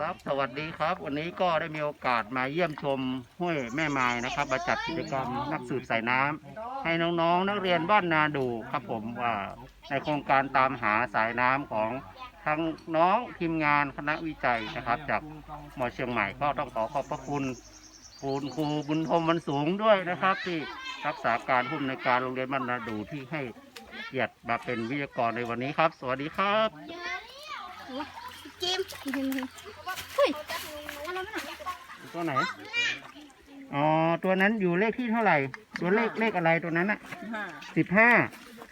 ครับ สวัสดีครับ วันนี้ก็ได้มีโอกาสมาเยี่ยมชมห้วยแม่ไม้นะครับมาจัดกิจกรรมนักสืบสายน้ำให้น้องๆ นักเรียนบ้านนาดูครับผมว่าในโครงการตามหาสายน้ำของทั้งน้องทีมงานคณะวิจัยนะครับ จากมอเชียงใหม่ก็ต้องขอขอบพระคุณคุณครูบุญทมมันสูงด้วยนะครับ ที่รักษาการผู้อำนวยการโรงเรียนบ้านนาดูที่ให้เกียรติมาเป็นวิทยากรในวันนี้ครับ สวัสดีครับ จิมเฮ้ยตัวไหน อ๋อ ตัวนั้นอยู่เลขที่เท่าไหร่ ตัวเลขเลขอะไรตัวนั้นอะห้าสิบห้า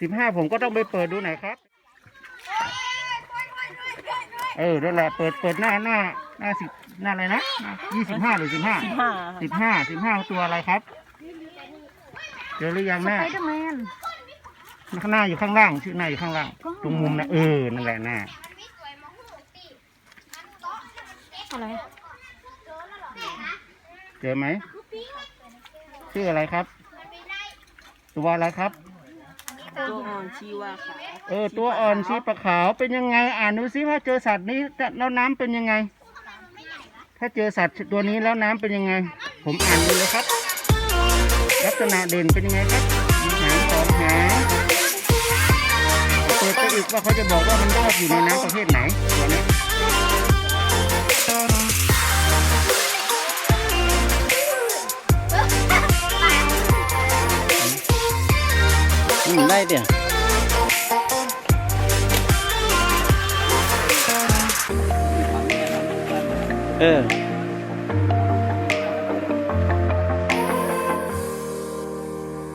สิบห้าผมก็ต้องไปเปิดดูไหนอยครับ เออนั่นแหละเปิดเปิดหน้าหน้าหน้าสิบหน้าอะไรนะยี่สิบห้าหรือสิบห้า สิบห้า สิบห้าสิบห้าตัวอะไรครับ เจอหรือยังสหน้าไปเดอร์แมนข้างหน้าอยู่ข้างล่าง ชื่อหน้าอยู่ข้างล่าง ตรงมุมนะเออ นั่นแหละหน้า อะไรเจอไหมชื่ออะไรครับ ตัวอะไรครับ ตัวอ่อนชีวาขาวเออ ตัวอ่อนชีปลาขาวเป็นยังไง อ่านดูซิว่าเจอสัตว์นี้แล้วน้ำเป็นยังไง ถ้าเจอสัตว์ตัวนี้แล้วน้ำเป็นยังไง ผมอ่านดูเลยครับ ลักษณะเด่นเป็นยังไงครับมีหางสองหางเปิดไปอีกว่าเขาจะบอกว่ามันชอบอยู่ในน้ำประเภทไหนตัวนี้ อืมได้เดี๋ยวเออ